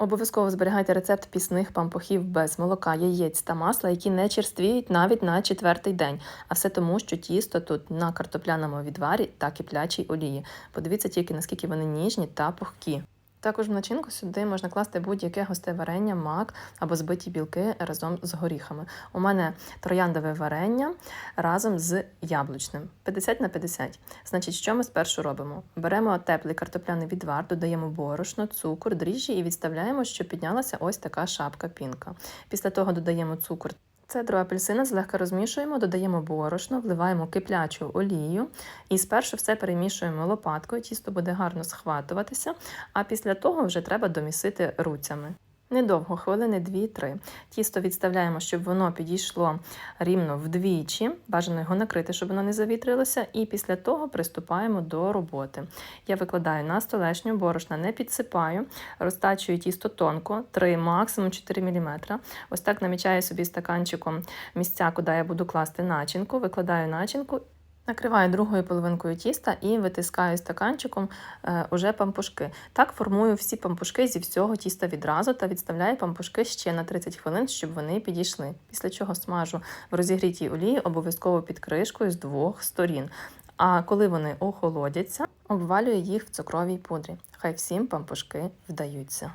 Обов'язково зберігайте рецепт пісних пампухів без молока, яєць та масла, які не черствіють навіть на четвертий день. А все тому, що тісто тут на картопляному відварі та киплячій олії. Подивіться тільки наскільки вони ніжні та пухкі. Також в начинку сюди можна класти будь-яке густе варення, мак або збиті білки разом з горіхами. У мене трояндове варення разом з яблучним 50 на 50. Значить, що ми спершу робимо? Беремо теплий картопляний відвар, додаємо борошно, цукор, дріжджі і відставляємо, щоб піднялася ось така шапка пінка. Після того додаємо цукор. Цедру апельсина злегка розмішуємо, додаємо борошно, вливаємо киплячу олію і спершу все перемішуємо лопаткою, тісто буде гарно схватуватися, а після того вже треба домісити руцями. Недовго, хвилини 2-3. Тісто відставляємо, щоб воно підійшло рівно вдвічі. Бажано його накрити, щоб воно не завітрилося. І після того приступаємо до роботи. Я викладаю на столешню, борошна не підсипаю, розтачую тісто тонко, 3, максимум 4 мм. Ось так намічаю собі стаканчиком місця, куди я буду класти начинку. Викладаю начинку. Накриваю другою половинкою тіста і витискаю стаканчиком е, уже пампушки. Так формую всі пампушки зі всього тіста відразу та відставляю пампушки ще на 30 хвилин, щоб вони підійшли. Після чого смажу в розігрітій олії обов'язково під кришкою з двох сторін. А коли вони охолодяться, обвалюю їх в цукровій пудрі. Хай всім пампушки вдаються.